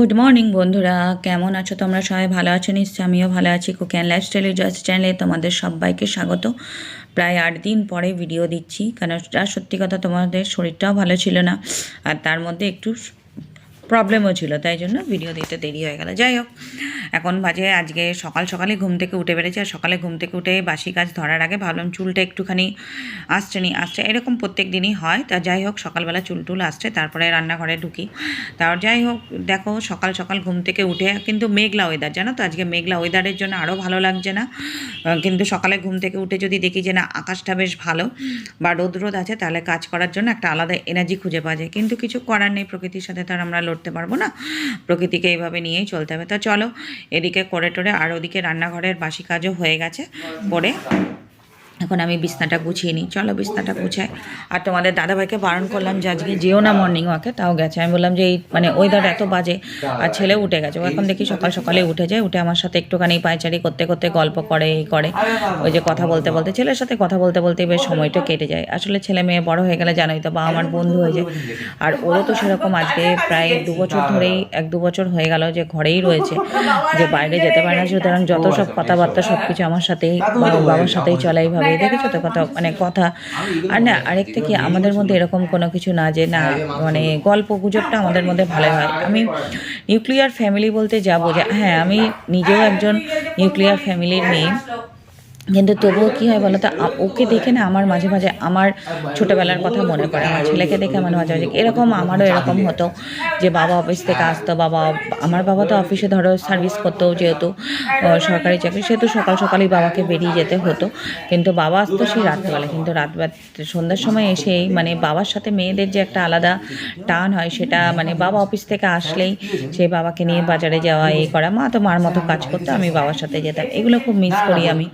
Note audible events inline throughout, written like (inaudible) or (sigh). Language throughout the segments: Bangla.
গুড মর্নিং বন্ধুরা। কেমন আছো তোমরা? সবাই ভালো আছো? নিশ্চয় আমিও ভালো আছি। কুক অ্যান্ড লাইফস্টাইলের জয়স চ্যানেলে তোমাদের সবাইকে স্বাগত। প্রায় আট দিন পরে ভিডিও দিচ্ছি কারণ যা সত্যি কথা তোমাদের শরীরটাও ভালো ছিল না। আর তার মধ্যে একটু প্রবলেমও ছিল, তাই জন্য ভিডিও দিতে দেরি হয়ে গেল। যাই হোক, এখন বাজে আজকে সকাল সকালে ঘুম থেকে উঠে বেড়েছে, আর সকালে ঘুম থেকে উঠে বাসি কাজ ধরার আগে ভাবলাম চুলটা একটুখানি আসছে নি, আসছে, এরকম প্রত্যেক দিনই হয়। তা যাই হোক, সকালবেলা চুল টুল আসছে, তারপরে রান্নাঘরে ঢুকি। তার যাই হোক, দেখো সকাল সকাল ঘুম থেকে উঠে কিন্তু মেঘলা ওয়েদার জানো তো? আজকে মেঘলা ওয়েদারের জন্য আরও ভালো লাগছে না। কিন্তু সকালে ঘুম থেকে উঠে যদি দেখি যে না, আকাশটা বেশ ভালো বা রোদ রোদ আছে, তাহলে কাজ করার জন্য একটা আলাদা এনার্জি খুঁজে পাওয়া যায়। কিন্তু কিছু করার নেই, প্রকৃতির সাথে তো আর আমরা লড়তে পারব না। প্রকৃতিকে এইভাবে নিয়েই চলতে হবে। তো চলো, এদিকে করে টোরে আর ওদিকে রান্নাঘরের বাসি কাজও হয়ে গেছে। করে এখন আমি বিছনাটা গুছিয়ে নিই। চলো বিছনাটা গুছাই। আর তোমাদের দাদাভাইকে বারণ করলাম যে আজকে যেও না মর্নিং ওয়াকে তাও গেছে। আমি বললাম যে এই মানে ওয়েদার এত বাজে, আর ছেলে উঠে গেছে। ও এখন দেখি সকাল সকালে উঠে যায়, উঠে আমার সাথে একটুখানি পায়চারি করতে করতে গল্প করে, এই করে। ওই যে কথা বলতে বলতে, ছেলের সাথে কথা বলতে বলতে বেশ সময়টা কেটে যায়। আসলে ছেলে মেয়ে বড় হয়ে গেলে জানোই তো বা আমার বন্ধু হয়ে যায়। আর ওরও তো সেরকম আজকে প্রায় দু বছর ধরেই, এক দু বছর হয়ে গেল যে ঘরেই রয়েছে, যে বাইরে যেতে পারে না। সুতরাং যত সব কথাবার্তা সব কিছু আমার সাথেই বাবার সাথেই চলে এইভাবে। দেখেছ তো কথা মানে কথা। আর না, আরেকটা কি, আমাদের মধ্যে এরকম কোনো কিছু না যে না মানে গল্প গুজবটা আমাদের মধ্যে ভালো হয়। আমি নিউক্লিয়ার ফ্যামিলি বলতে যাব যে হ্যাঁ আমি নিজেও একজন নিউক্লিয়ার ফ্যামিলির মেয়ে। কিন্তু তবুও কী হয় বলো তো ওকে দেখে না আমার মাঝে মাঝে আমার ছোটোবেলার কথা মনে পড়ে, আমার ছেলেকে দেখে আমার মাঝে মাঝে এরকম আমারও এরকম হতো যে বাবা অফিস থেকে আসতো, বাবা আমার বাবা তো অফিসে ধরো সার্ভিস করতো যেহেতু সরকারি চাকরি, সেহেতু সকাল সকালই বাবাকে বেরিয়ে যেতে হতো। কিন্তু বাবা আসতো সেই রাত্রেবেলা, কিন্তু রাত সন্ধ্যার সময় এসেই মানে বাবার সাথে মেয়েদের যে একটা আলাদা টান হয়, সেটা মানে বাবা অফিস থেকে আসলেই সেই বাবাকে নিয়ে বাজারে যাওয়া এই করা, মা তো মার মতো কাজ করতো, আমি বাবার সাথে যেতাম, এগুলো খুব মিস করি আমি।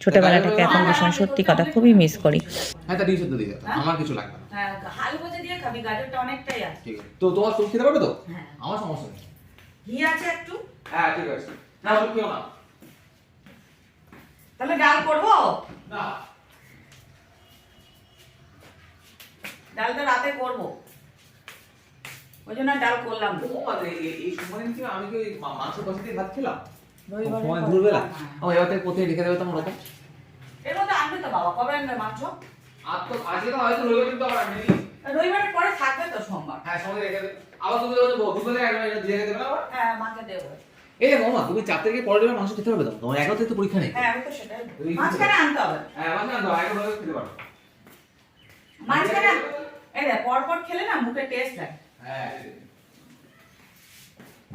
ছোটোবেলাটাকে এখন ভীষণ সত্যি কথা খুবই মিস করি। হ্যাঁ তা ডিম দিয়ে আমার কিছু লাগবে না। হ্যাঁ আলু ভাজা দিয়ে খাবি গাজরটা অনেকটাই আছে। তো তোমার তুমি খেতে পারবে তো? হ্যাঁ। আমার সমস্যা নেই। ঘি আছে একটু? হ্যাঁ ঠিক আছে। না তুমি খেও না। তাহলে ডাল করব? না। ডালটা রাতে করব। ওই জন্য ডাল করলাম। মানে এই- সময় আমি কি ওই মা- মাংস দিয়ে ভাত খেলাম? সময়। ভোরবেলা। ও এবার থেকে কোথায় লিখে দেবে তোমার ওটা এর মধ্যে আনবে তো বাবা কবে আনবে মাংস আর তো আজকে তো হয়তো রবিবার কিন্তু আবার রবিবারের পরে থাকবে তো সোমবার। হ্যাঁ সময় রেখে দেবে। আবার তুমি একবার দিয়ে দেবে আবার? হ্যাঁ মাকে দেবো। এই দেখো মা তুমি চার থেকে পরের দিন মাংস খেতে পারবে তো? তোমার এগারো তো পরীক্ষা নেই। হ্যাঁ আমি তো সেটাই মাঝখানে আনতে হবে। হ্যাঁ এগারো খেতে মাঝখানে এই দেখ খেলে না মুখে টেস্ট হ্যাঁ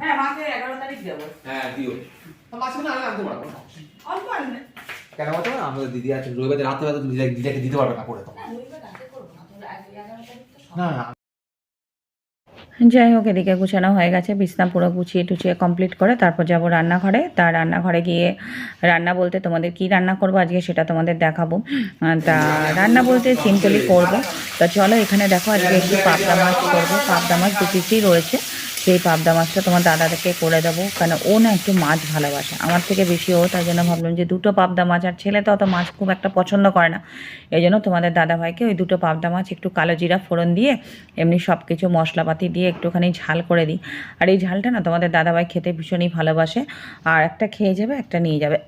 হ্যাঁ মাকে এগারো তারিখ দেবো। হ্যাঁ দিও। মাঝখানে আগে আনতে পারব না। অল্প আনবে। কেন বলতো? না আমাদের দিদি আছে রবিবার রাতে রাতে তুমি দিদাকে দিতে পারবে না করে তো না যাই হোক এদিকে গুছানো হয়ে গেছে বিছনা পুরো গুছিয়ে টুচিয়ে কমপ্লিট করে তারপর যাব রান্নাঘরে। তার রান্নাঘরে গিয়ে রান্না বলতে তোমাদের কি রান্না করব আজকে সেটা তোমাদের দেখাবো। তা রান্না বলতে সিম্পলি করব। তা চলো এখানে দেখো আজকে একটু পাবদা মাছ করব। পাবদা মাছ দু পিসই রয়েছে। সেই পাবদা মাছটা তোমার দাদাকে করে দেবো। কারণ ও না একটু মাছ ভালোবাসে। আমার থেকে বেশি ও তাই জন্য ভাবলাম যে দুটো পাবদা মাছ, আর ছেলে তো অত মাছ খুব একটা পছন্দ করে না। এই জন্য তোমাদের দাদাভাইকে ওই দুটো পাবদা মাছ, একটু কালো জিরা ফোড়ন দিয়ে, এমনি সব কিছু মশলাপাতি দিয়ে একটুখানি ঝাল করে দিই। আর এই ঝালটা না তোমাদের দাদাভাই খেতে ভীষণই ভালোবাসে। আর একটা খেয়ে যাবে, একটা নিয়ে যাবে।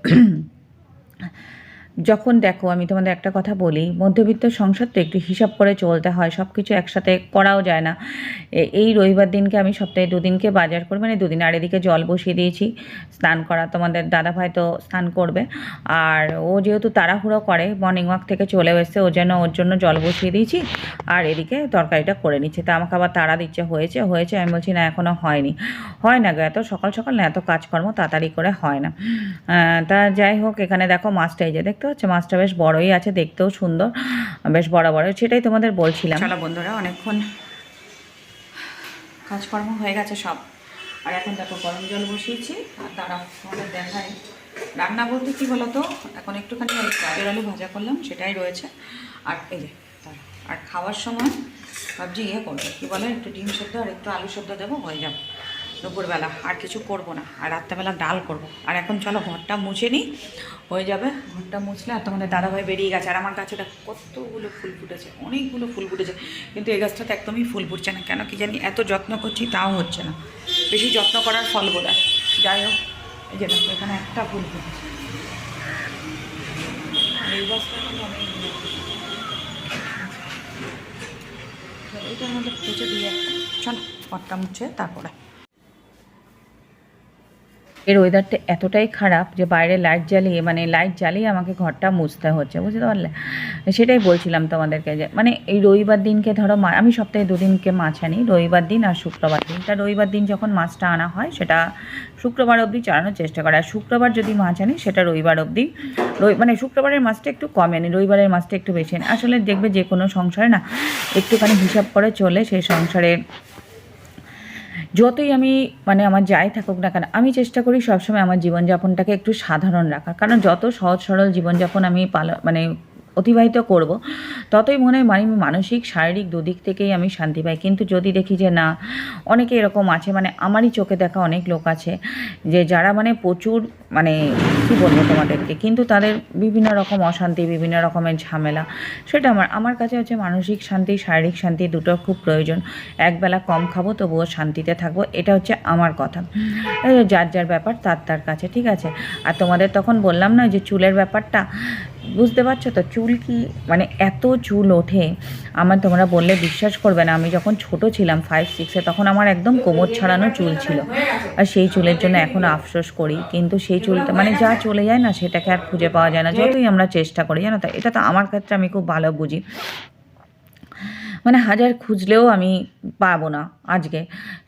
যখন দেখো, আমি তোমাদের একটা কথা বলি, মধ্যবিত্ত সংসার তো একটু হিসাব করে চলতে হয় সব কিছু একসাথে করাও যায় না। এই রবিবার দিনকে আমি সপ্তাহে দুদিনকে বাজার করি মানে দুদিন আর এদিকে জল বসিয়ে দিয়েছি, স্নান করা তোমাদের দাদাভাই তো স্নান করবে। আর ও যেহেতু তাড়াহুড়ো করে মর্নিং ওয়াক থেকে চলে এসছে ও যেন ওর জন্য জল বসিয়ে দিয়েছি, আর এদিকে তরকারিটা করে নিচ্ছে। তা আমাকে আবার তাড়া দিচ্ছে, হয়েছে হয়েছে, আমি বলছি, না এখনও হয়নি। হয় না গো, এত সকাল সকাল না, এত কাজকর্ম তাড়াতাড়ি করে হয় না। তা যাই হোক, এখানে দেখো মাছটা এই যে, দেখতে হচ্ছে মাছটা বেশ বড়ই আছে, দেখতেও সুন্দর, বেশ বড় বড় সেটাই তোমাদের বলছিলাম। চলো বন্ধুরা, অনেকক্ষণ কাজকর্ম হয়ে গেছে সব। আর এখন দেখো, গরম জল বসিয়েছি, আর তারা তোমাদের দেখায়। রান্না বলতে কি বলো তো এখন একটুখানি ওই গাজর আলু ভাজা করলাম, সেটাই রয়েছে। আর এই যে। আর খাওয়ার সময় ভাবছি ইয়ে করব। কী বলে, একটু ডিম সেদ্ধ আর একটু আলু সেদ্ধ দেবো, হয়ে যাবে। দুপুরবেলা। আর কিছু করব না। আর রাত্রেবেলা ডাল করব। আর এখন চলো ঘরটা মুছে নিই। হয়ে যাবে। ঘরটা মুছলে আর তোমাদের দাদাভাই বেরিয়ে গেছে। আর আমার গাছে কতগুলো ফুল ফুটেছে। অনেকগুলো ফুল ফুটেছে। কিন্তু এই গাছটাতে একদমই ফুল ফুটছে না। কেন কি জানি এত যত্ন করছি তাও হচ্ছে না। বেশি যত্ন করার ফল বোধ হয়। যাই হোক, এই যে এখানে একটা ফুল ফুটেছে। এই গাছটা তো এইটার একটা। চলো, ঘরটা মুছে তারপরে। এর ওয়েদারটা এতটাই খারাপ যে বাইরে লাইট জ্বালিয়ে মানে লাইট জ্বালিয়ে আমাকে ঘরটা মুছতে হচ্ছে, বুঝতে পারলে? সেটাই বলছিলাম তোমাদেরকে যে মানে এই রবিবার দিনকে ধরো আমি সপ্তাহে দুদিনকে মাছ আনি রবিবার দিন আর শুক্রবার দিন। তা রবিবার দিন যখন মাছটা আনা হয়, সেটা শুক্রবার অবধি চালানোর চেষ্টা করে। আর শুক্রবার যদি মাছ আনি সেটা রবিবার অবধি। মানে শুক্রবারের মাছটা একটু কমে আনি রবিবারের মাছটা একটু বেশি আনি আসলে দেখবে যে কোনো সংসারে না, একটুখানি হিসাব করে চলে সেই সংসারের যতই আমি মানে আমার যাই থাকুক না কেন, আমি চেষ্টা করি সবসময় আমার জীবনযাপনটাকে একটু সাধারণ রাখার। কারণ যত সহজ সরল জীবনযাপন আমি পাল মানে অতিবাহিত করব, ততই মনে হয় মানে মানসিক, শারীরিক দুদিক থেকেই আমি শান্তি পাই। কিন্তু যদি দেখি যে না, অনেকে এরকম আছে মানে আমারই চোখে দেখা অনেক লোক আছে, যে যারা মানে প্রচুর মানে কী বলব তোমাদেরকে, কিন্তু তাদের বিভিন্ন রকম অশান্তি, বিভিন্ন রকমের ঝামেলা। সেটা আমার আমার কাছে হচ্ছে মানসিক শান্তি, শারীরিক শান্তি দুটো খুব প্রয়োজন। একবেলা কম খাব, তবুও শান্তিতে থাকব, এটা হচ্ছে আমার কথা। যার যার ব্যাপার, তার তার কাছে, ঠিক আছে? আর তোমাদের তখন বললাম না যে চুলের ব্যাপারটা? বুঝতে পারছ তো? চুল কি মানে এত চুল ওঠে, আমার তোমরা বললে বিশ্বাস করবে না। আমি যখন ছোট ছিলাম ফাইভ সিক্সে তখন আমার একদম কোমর ছাড়ানো চুল ছিল। আর সেই চুলের জন্য এখন আফসোস করি। কিন্তু সেই চুলটা মানে যা চলে যায় না, সেটাকে আর খুঁজে পাওয়া যায় না। যতই আমরা চেষ্টা করি, জানো তো? এটা তো আমার ক্ষেত্রে আমি খুব ভালো বুঝি। মানে হাজার খুঁজলেও আমি পাবো না আজকে।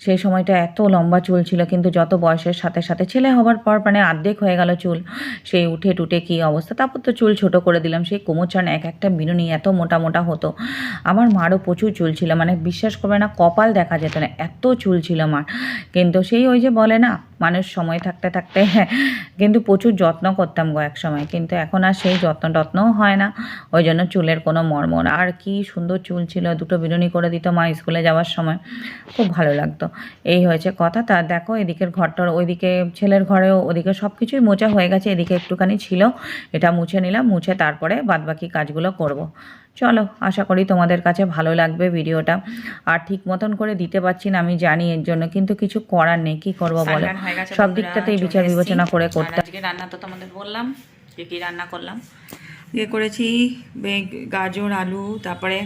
সেই সময়টা এত লম্বা চুল ছিল, কিন্তু যত বয়সের সাথে সাথে ছেলে হবার পর মানে অর্ধেক হয়ে গেল চুল। সেই উঠে টুটে কী অবস্থা? তারপর তো চুল ছোট করে দিলাম, সেই কোমরচান এক একটা বিনুনি এত মোটা মোটা হতো। আমার মারও প্রচুর চুল ছিল মানে বিশ্বাস করবে না, কপাল দেখা যেত না, এত চুল ছিল মার কিন্তু সেই ওই যে বলে না, মানুষ সময় থাকতে থাকতে কিন্তু প্রচুর যত্ন করতাম গো এক সময় কিন্তু এখন আর সেই যত্ন টত্নও হয় না। ওই জন্য চুলের কোনো মর্মর আর কি সুন্দর চুল ছিল, দুটো বিরুনি করে দিত মা স্কুলে যাওয়ার সময়। খুব ভালো লাগতো। এই হয়েছে কথা। তা দেখো, এদিকের ঘরটার ওইদিকে, ছেলের ঘরেও ওদিকে সব কিছুই মোচা হয়ে গেছে। এদিকে একটুখানি ছিল, এটা মুছে নিলাম, মুছে তারপরে বাদবাকি কাজগুলো করব। চলো আশা করি তোমাদের কাছে ভালো লাগবে ভিডিওটা। আর ঠিক মতন করে দিতে পারছি না আমি জানি এর জন্য কিন্তু কিছু করার নেই কি করব বলো? সব দিকটাতেই বিচার বিবেচনা করে করতে আজকে রান্না তো তোমাদের বললাম কি কী রান্না করলাম? ইয়ে করেছি গাজর আলু তারপরে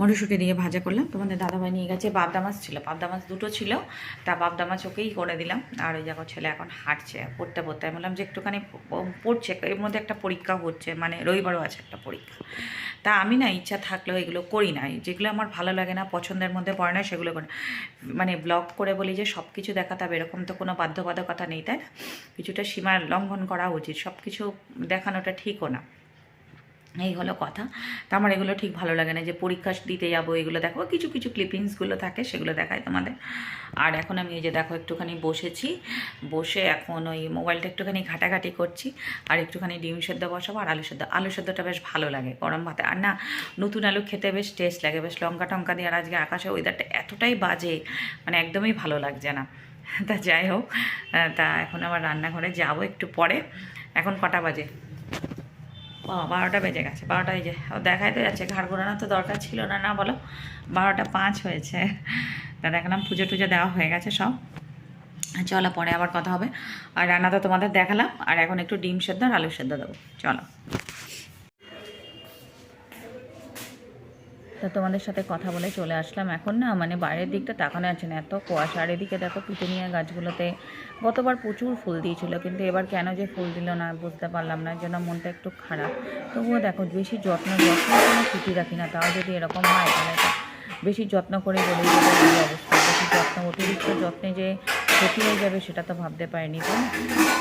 মটরশুঁটি দিয়ে ভাজা করলাম। তোমাদের দাদাভাই নিয়ে গেছে পাবদা মাছ ছিল। পাবদা মাছ দুটো ছিল। তা পাবদা মাছ ওকেই করে দিলাম। আর ওই দেখো ছেলে এখন হাঁটছে, পড়তে পড়তে। আমি বললাম যে একটুখানি পড়ছে। এর মধ্যে একটা পরীক্ষা হচ্ছে মানে রবিবারও আছে একটা পরীক্ষা। তা আমি না ইচ্ছা থাকলেও এগুলো করি না। যেগুলো আমার ভালো লাগে না, পছন্দের মধ্যে পড়ে না, সেগুলো করি মানে ব্লগ করে বলি যে সব কিছু দেখাতে হবে। এরকম তো কোনো বাধ্যবাধকতা নেই, তাই না? কিছুটা সীমা লঙ্ঘন করা উচিত। সব কিছু দেখানোটা ঠিকও না। এই হলো কথা। তা আমার এগুলো ঠিক ভালো লাগে না যে পরীক্ষা দিতে যাব, এগুলো দেখো, কিছু কিছু ক্লিপিংসগুলো থাকে, সেগুলো দেখায় তোমাদের। আর এখন আমি এই যে দেখো, একটুখানি বসেছি, বসে এখন ওই মোবাইলটা একটুখানি ঘাটাঘাটি করছি, আর একটুখানি ডিম সেদ্ধ বসাবো আর আলু সেদ্ধ। আলু সেদ্ধটা বেশ ভালো লাগে গরম ভাতে। আর না, নতুন আলু খেতে বেশ টেস্ট লাগে, বেশ লঙ্কা টঙ্কা দিয়ে আর আজকে আকাশে ওয়েদারটা এতটাই বাজে মানে একদমই ভালো লাগছে না। (laughs) তা যাই হোক তা এখন আবার রান্নাঘরে যাব একটু পরে। এখন কটা বাজে? বারোটা বেজে গেছে, বারোটা এই যে দেখাই তো যাচ্ছে, ঘাড় ঘোরানো তো দরকার ছিল না না বলো, বারোটা পাঁচ হয়েছে। তা দেখলাম পুজো টুজো দেওয়া হয়ে গেছে সব। চলো পরে আবার কথা হবে। আর রান্না তো তোমাদের দেখালাম, আর এখন একটু ডিম সেদ্ধ আর আলু সেদ্ধ দেবো। চলো। তো তোমাদের সাথে কথা বলে চলে আসলাম। এখন না মানে বাইরের দিকটা তাকানো আছে না। এত কুয়াশা, আর এদিকে দেখো পিটুনিয়া গাছগুলোতে গতবার প্রচুর ফুল দিয়েছিল, কিন্তু এবার কেন যে ফুল দিল না বুঝতে পারলাম না জন্য মনটা একটু খারাপ। তবুও দেখো বেশি যত্ন যত্ন কোনো ছুটি রাখি না, তাও যদি এরকম হয় তাহলে বেশি যত্ন করে বলে অবস্থা। বেশি যত্ন, অতিরিক্ত যত্নে যে ক্ষতি হয়ে যাবে সেটা তো ভাবতে পারিনি তাই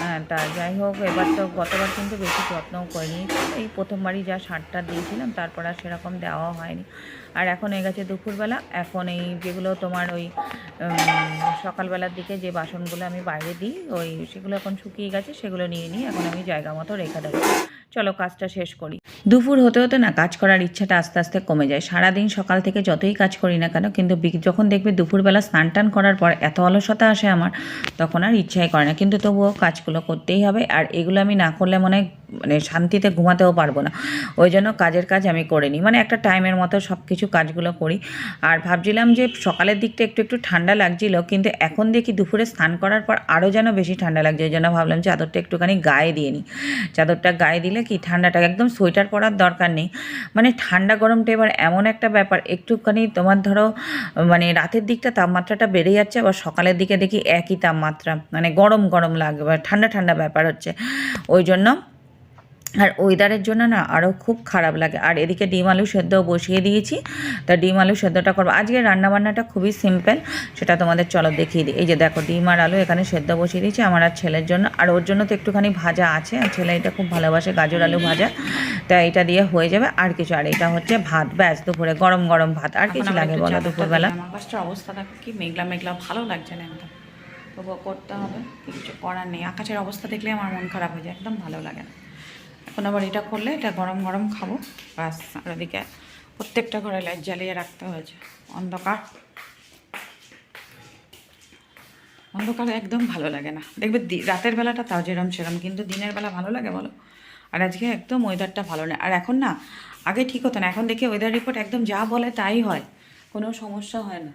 হ্যাঁ, তা যাই হোক এবার তো গতবার কিন্তু বেশি যত্নও করিনি। এই প্রথমবারই যা সারটা দিয়েছিলাম তারপর আর সেরকম দেওয়া হয়নি। আর এখন হয়ে গেছে দুপুরবেলা। এখন এই যেগুলো তোমার ওই সকালবেলার দিকে যে বাসনগুলো আমি বাইরে দিই, ওই সেগুলো এখন শুকিয়ে গেছে, সেগুলো নিয়ে নিই এখন আমি জায়গা মতো রেখে দেবো। চলো কাজটা শেষ করি। দুপুর হতে হতে না কাজ করার ইচ্ছাটা আস্তে আস্তে কমে যায়। সারাদিন সকাল থেকে যতই কাজ করি না কেন, কিন্তু যখন দেখবে দুপুরবেলা স্নান টান করার পর এত অলসতা আসে আমার, তখন আর ইচ্ছাই করে না। কিন্তু তবুও কাজগুলো করতেই হবে। আর এগুলো আমি না করলে মনে হয় মানে শান্তিতে ঘুমাতেও পারব না। ওই জন্য কাজের কাজ আমি করে নিই। মানে একটা টাইমের মতো সব কিছু কাজগুলো করি। আর ভাবছিলাম যে সকালের দিকটা একটু একটু ঠান্ডা লাগছিল, কিন্তু এখন দেখি দুপুরে স্নান করার পর আরও যেন বেশি ঠান্ডা লাগছে। ওই জন্য ভাবলাম চাদরটা একটুখানি গায়ে দিয়ে নিই। চাদরটা গায়ে দিলে কি ঠান্ডাটা, একদম সোয়েটার পরার দরকার নেই। মানে ঠান্ডা গরমটা এবার এমন একটা ব্যাপার, একটুখানি তোমার ধরো মানে রাতের দিকটা তাপমাত্রাটা বেড়ে যাচ্ছে, আবার সকালের দিকে দেখি একই তাপমাত্রা। মানে গরম গরম লাগবে, ঠান্ডা ঠান্ডা ব্যাপার হচ্ছে। ওই জন্য আর ওয়েদারের জন্য না আরও খুব খারাপ লাগে। আর এদিকে ডিম আলু সেদ্ধ বসিয়ে দিয়েছি। তা ডিম আলু সেদ্ধটা করব। আজকে রান্নাবান্নাটা খুবই সিম্পল সেটা তোমাদের চলো দেখিয়ে দিই। এই যে দেখো ডিম আর আলু এখানে সেদ্ধ বসিয়ে দিয়েছি আমার আর ছেলের জন্য। আর ওর জন্য তো একটুখানি ভাজা আছে। আর ছেলে এটা খুব ভালোবাসে গাজর আলু ভাজা। তা এটা দিয়ে হয়ে যাবে আর কিছু। আর এটা হচ্ছে ভাত। ব্যাস দুপুরে গরম গরম ভাত। আর কিছু লাগে বলো দুপুরবেলা। অবস্থা দেখো কি মেঘলা মেঘলা। ভালো লাগছে না একদম তবুও করতে হবে। কিছু করার নেই। আকাশের অবস্থা দেখলে আমার মন খারাপ হয়ে যায়। একদম ভালো লাগে না। এখন আবার এটা করলে এটা গরম গরম খাব। ব্যাস, আর ওদিকে প্রত্যেকটা ঘরে লাইট জ্বালিয়ে রাখতে হয়েছে। অন্ধকার। অন্ধকার একদম ভালো লাগে না। দেখবে রাতের বেলাটা তাও যেরম সেরম, কিন্তু দিনের বেলা ভালো লাগে বলো? আর আজকে একদম ওয়েদারটা ভালো না আর এখন না, আগে ঠিক হতো না, এখন দেখি ওয়েদার রিপোর্ট একদম যা বলে তাই হয়। কোনো সমস্যা হয় না।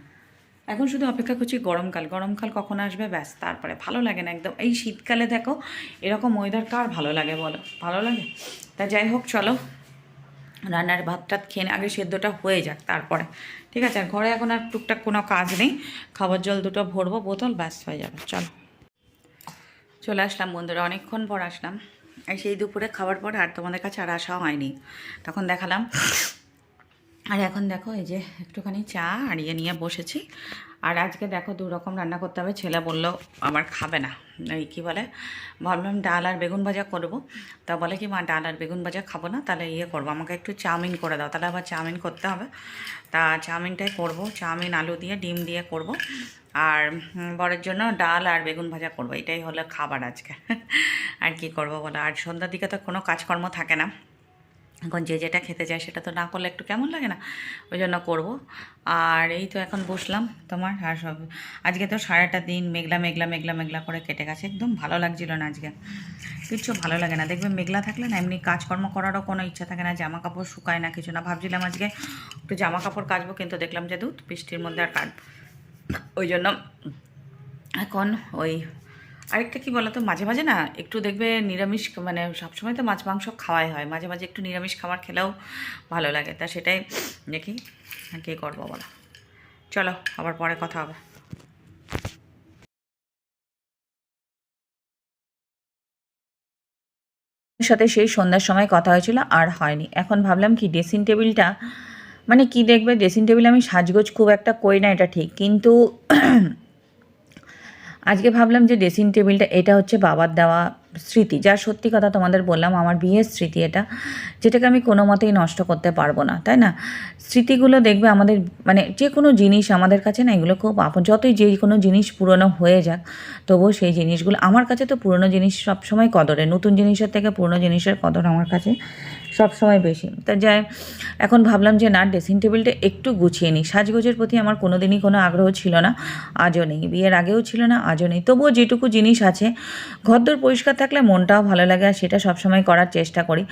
এখন শুধু অপেক্ষা করছি গরমকাল। গরমকাল কখন আসবে? ব্যাস, তারপরে। ভালো লাগে না একদম। এই শীতকালে দেখো, এরকম ওয়েদার কার ভালো লাগে বলো? ভালো লাগে? তা যাই হোক, চলো। রান্নার ভাত টাত খেয়ে আগে সেদ্ধটা হয়ে যাক তারপরে। ঠিক আছে? আর ঘরে এখন আর টুকটাক কোনো কাজ নেই। খাবার জল দুটো ভরবো, বোতল ব্যাস হয়ে যাবে। চলো। চলে আসলাম বন্ধুরা। অনেকক্ষণ পর আসলাম। সেই দুপুরে খাবার পর আর তোমাদের কাছে আর আসা হয়নি। তখন দেখালাম আর এখন দেখো, এই যে একটুখানি চা আর ইয়ে নিয়ে বসেছি। আর আজকে দেখো দু রকম রান্না করতে হবে। ছেলে বলল, আমার খাবে না। এই কী বলে? ভাবলাম ডাল আর বেগুন ভাজা করব। তা বলে কি, মা, ডাল আর বেগুন ভাজা খাব না, তাহলে ইয়ে করব। আমাকে একটু চাউমিন করে দাও। তাহলে আবার চাউমিন করতে হবে। তা চাউমিনটাই করব। চাউমিন, আলু দিয়ে, ডিম দিয়ে করব। আর বরের জন্য ডাল আর বেগুন ভাজা করব। এটাই হলো খাবার আজকে। (laughs) আর কি করব বলো? আর সন্ধ্যার দিকে তো কোনো কাজকর্ম থাকে না। এখন যে যেটা খেতে চায় সেটা তো না করলে একটু কেমন লাগে না? ওই জন্য করব। আর এই তো এখন বসলাম তোমার, আর সব আজকে তো সারাটা দিন মেঘলা মেঘলা মেঘলা মেঘলা করে কেটে গেছে। একদম ভালো লাগছিল না আজকে। কিচ্ছু ভালো লাগে না। দেখবে মেঘলা থাকলে না এমনি কাজকর্ম করারও কোনো ইচ্ছা থাকে না। জামা কাপড় শুকায় না, কিছু না। ভাবছিলাম আজকে একটু জামা কাপড় কাচবো, কিন্তু দেখলাম যে দুধ বৃষ্টির মধ্যে আর কাট ওই জন্য এখন ওই আরেকটা কি বলতো, মাঝে মাঝে না একটু দেখবে নিরামিষ মানে সবসময় তো মাছ মাংস খাওয়াই হয়, মাঝে মাঝে একটু নিরামিষ খাবার খেলেও ভালো লাগে। তা সেটাই দেখি কী করব বলো। চলো, আবার পরে কথা হবে। সাথে সেই সন্ধ্যার সময় কথা হয়েছিল, আর হয়নি। এখন ভাবলাম কি ড্রেসিং টেবিলটা মানে কি দেখবে ড্রেসিং টেবিল আমি সাজগোজ খুব একটা করি না, এটা ঠিক। কিন্তু আজকে ভাবলাম যে ড্রেসিং টেবিলটা এটা হচ্ছে বাবার দেওয়া স্মৃতি। যা সত্যি কথা তোমাদের বললাম, আমার বিয়ের স্মৃতি এটা, যেটাকে আমি কোনো মতেই নষ্ট করতে পারব না, তাই না? স্মৃতিগুলো দেখবে আমাদের মানে যে কোনো জিনিস আমাদের কাছে না, এগুলো খুব আপন, যতই যে কোনো জিনিস পুরনো হয়ে যাক, তবুও সেই জিনিসগুলো, আমার কাছে তো পুরনো জিনিস সবসময় কদরে, নতুন জিনিসের থেকে পুরনো জিনিসের কদর আমার কাছে সবসময় বেশি। তা যাই এখন ভাবলাম যে না ড্রেসিং টেবিলটা একটু গুছিয়ে নিই। সাজগোজের প্রতি আমার কোনো দিনই কোনো আগ্রহ ছিল না, আজও নেই। বিয়ের আগেও ছিল না, আজও নেই। তবুও যেটুকু জিনিস আছে, ঘরদোর পরিষ্কার থাকলে মনটাও ভালো লাগে আর সেটা সবসময় করার চেষ্টা করি।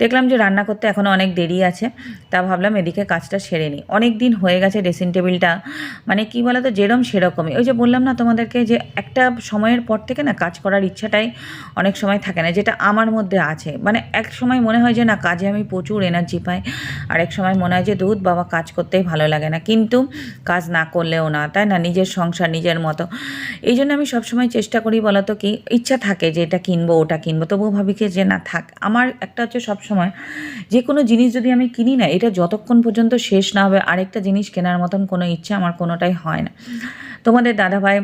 দেখলাম যে রান্না করতে এখনও অনেক দেরি আছে, তা ভাবলাম এদিকে কাজটা সেরে নিই। অনেক দিন হয়ে গেছে ড্রেসিং টেবিলটা মানে কি বলো তো যেরম সেরকমই। ওই যে বললাম না তোমাদেরকে যে একটা সময়ের পর থেকে না কাজ করার ইচ্ছাটাই অনেক সময় থাকে না, যেটা আমার মধ্যে আছে। মানে এক সময় মনে হয় যে না কাজে আমি প্রচুর এনার্জি পাই। আর এক সময় মনে হয় যে, দুধ বাবা, কাজ করতেই ভালো লাগে না। কিন্তু কাজ না করলেও না, তাই না? নিজের সংসার, নিজের মতো। এই জন্য আমি সবসময় চেষ্টা করি বলতো কি, ইচ্ছা থাকে যে, এটা কিনবো, ওটা কিনবো। তবুও ভাবি কি যে, না থাক। আমার একটা হচ্ছে সবসময় যে, কোনো জিনিস যদি আমি কিনি না, এটা যতক্ষণ পর্যন্ত শেষ না হবে, আরেকটা জিনিস কেনার মতন কোনো ইচ্ছা আমার কোনোটাই হয় না। তোমাদের দাদাভাই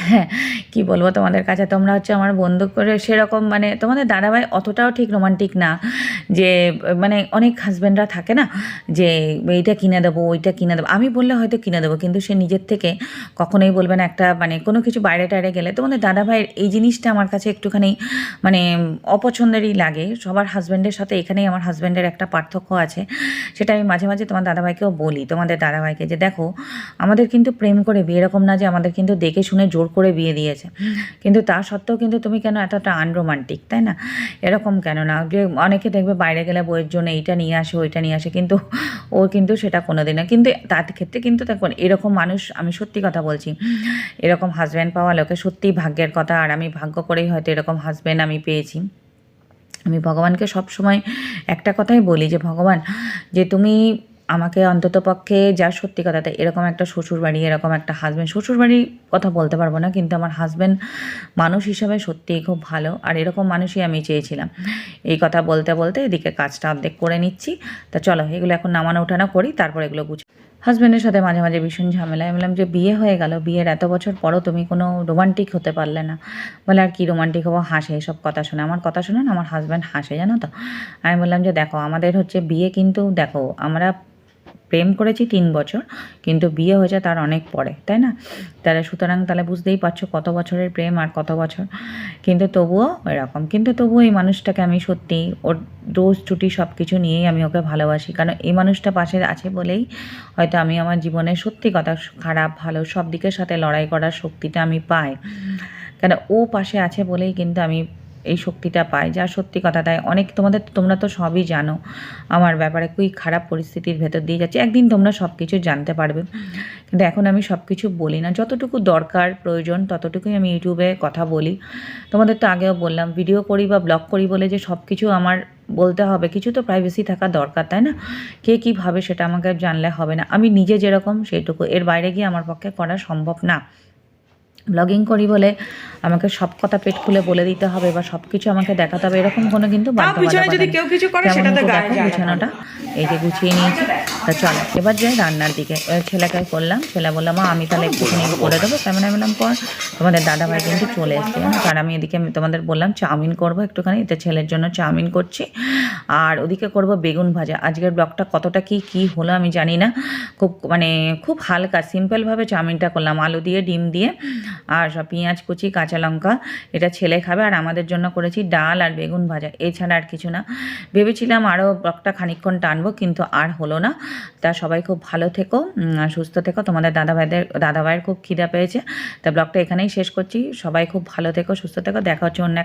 হ্যাঁ কী বলব তোমাদের কাছে? তোমরা হচ্ছে আমার বন্ধু করে সেরকম মানে তোমাদের দাদাভাই অতটাও ঠিক রোমান্টিক না। যে মানে অনেক হাজব্যান্ডরা থাকে না, যে এইটা কিনে দেবো, ওইটা কিনে দেবো। আমি বললে হয়তো কিনে দেবো, কিন্তু সে নিজের থেকে কখনোই বলবে না একটা মানে কোনো কিছু বাইরে টাইরে গেলে। তোমাদের দাদাভাইয়ের এই জিনিসটা আমার কাছে একটুখানি মানে অপছন্দেরই লাগে। সবার হাজব্যান্ডের সাথে এখানেই আমার হাজব্যান্ডের একটা পার্থক্য আছে। সেটা আমি মাঝে মাঝে তোমার দাদাভাইকেও বলি। তোমাদের দাদাভাইকে যে দেখো, আমাদের কিন্তু প্রেম করে বিয়ে এরকম না যে আমাদের কিন্তু দেখে শুনে জোর করে বিয়ে দিয়েছে। কিন্তু তা সত্ত্বেও কিন্তু তুমি কেন এতটা আনরোমান্টিক তাই না? এরকম কেন না? যে অনেকে দেখবে বাইরে গেলে বইয়ের জন্য এইটা নিয়ে আসে, ওইটা নিয়ে আসে, কিন্তু ও কিন্তু সেটা কোনো দিন না। কিন্তু তার ক্ষেত্রে কিন্তু দেখুন, এরকম মানুষ, আমি সত্যি কথা বলছি, এরকম হাজব্যান্ড পাওয়া লোকে সত্যিই ভাগ্যের কথা, আর আমি ভাগ্য করেই হয়তো এরকম হাজব্যান্ড আমি পেয়েছি। আমি ভগবানকে সব সময় একটা কথাই বলি যে, ভগবান, যে তুমি আমাকে অন্তত পক্ষে যা সত্যি কথাতে এরকম একটা শ্বশুর বাড়ি এরকম একটা হাজব্যান্ড শ্বশুর বাড়ির কথা বলতে পারব না, কিন্তু আমার হাজব্যান্ড মানুষ হিসাবে সত্যিই খুব ভালো। আর এরকম মানুষই আমি চেয়েছিলাম। এই কথা বলতে বলতে এদিকে কাজটা অর্ধেক করে নিচ্ছি। তা চলো, এগুলো এখন নামানো ওঠানো করি, তারপর এগুলো গুছ হাজব্যান্ডের সাথে মাঝে মাঝে ভীষণ ঝামেলা। আমি বললাম যে, বিয়ে হয়ে গেল, বিয়ের এত বছর পরও তুমি কোনো রোমান্টিক হতে পারলে না। বলে, আর কি রোমান্টিক হব? হাসে, এসব কথা শোনে। আমার কথা শুনে না আমার হাজব্যান্ড হাসে, জানো তো? আমি বললাম যে, দেখো, আমাদের হচ্ছে বিয়ে কিন্তু, দেখো, আমরা প্রেম করেছি তিন বছর, কিন্তু বিয়ে হয়েছে তার অনেক পরে, তাই না? তাহলে সুতরাং তাহলে বুঝতেই পারছ কত বছরের প্রেম আর কত বছর। কিন্তু তবুও এরকম, কিন্তু তবুও এই মানুষটাকে আমি সত্যি ওর দোষ ত্রুটি সব কিছু নিয়েই আমি ওকে ভালোবাসি। কারণ এই মানুষটা পাশে আছে বলেই হয়তো আমি আমার জীবনে সত্যি কথা খারাপ, ভালো সব দিকের সাথে লড়াই করার শক্তিটা আমি পাই। কেন ও পাশে আছে বলেই কিন্তু আমি এই শক্তিটা পাই যা সত্যি কথা তাই। অনেক তোমাদের, তোমরা তো সবই জানো আমার ব্যাপারে, খুবই খারাপ পরিস্থিতির ভেতর দিয়ে যাচ্ছে। একদিন তোমরা সব কিছু জানতে পারবে। কিন্তু এখন আমি সব কিছু বলি না। যতটুকু দরকার, প্রয়োজন, ততটুকুই আমি ইউটিউবে কথা বলি। তোমাদের তো আগেও বললাম, ভিডিও করি বা ব্লগ করি বলে যে সব কিছু আমার বলতে হবে। কিছু তো প্রাইভেসি থাকা দরকার, তাই না? কে কী ভাবে সেটা আমাকে জানলে হবে না। আমি নিজে যেরকম সেইটুকু। এর বাইরে গিয়ে আমার পক্ষে করা সম্ভব না। ব্লগিং করি বলে আমাকে সব কথা পেট খুলে বলে দিতে হবে বা সব কিছু আমাকে দেখাতে হবে এরকম কোনো কিন্তু তো। গুছানোটা এই যে গুছিয়ে নিয়েছি। তা চলো এবার যাই রান্নার দিকে। ছেলেকে করলাম ছেলে বললাম মা আমি তাহলে একটুখানি করে দেবো। কেমন আমি বললাম পর তোমাদের দাদা ভাই কিন্তু চলে এসছে। কারণ আমি এদিকে তোমাদের বললাম চাউমিন করব একটুখানি। এতে ছেলের জন্য চাউমিন করছি। আর ওদিকে করব বেগুন ভাজা। আজকের ব্লগটা কতটা কি কি হলো আমি জানি না। খুব মানে খুব হালকা সিম্পলভাবে চাউমিনটা করলাম। আলু দিয়ে ডিম দিয়ে আর সব পেঁয়াজ কুচি কাঁচা লঙ্কা, এটা ছেলে খাবে। আর আমাদের জন্য করেছি ডাল আর বেগুন ভাজা, এছাড়া আর কিছু না। ভেবেছিলাম আরও ব্লগটা খানিক্ষণ টানবো, কিন্তু আর হলো না। তা সবাই খুব ভালো থেকো সুস্থ থেকো। তোমাদের দাদাভাইদের, দাদাভাইয়ের খুব খিদা পেয়েছে। তা ব্লগটা এখানেই শেষ করছি। সবাই খুব ভালো থেকো, সুস্থ থেকো। দেখা হচ্ছে অন্য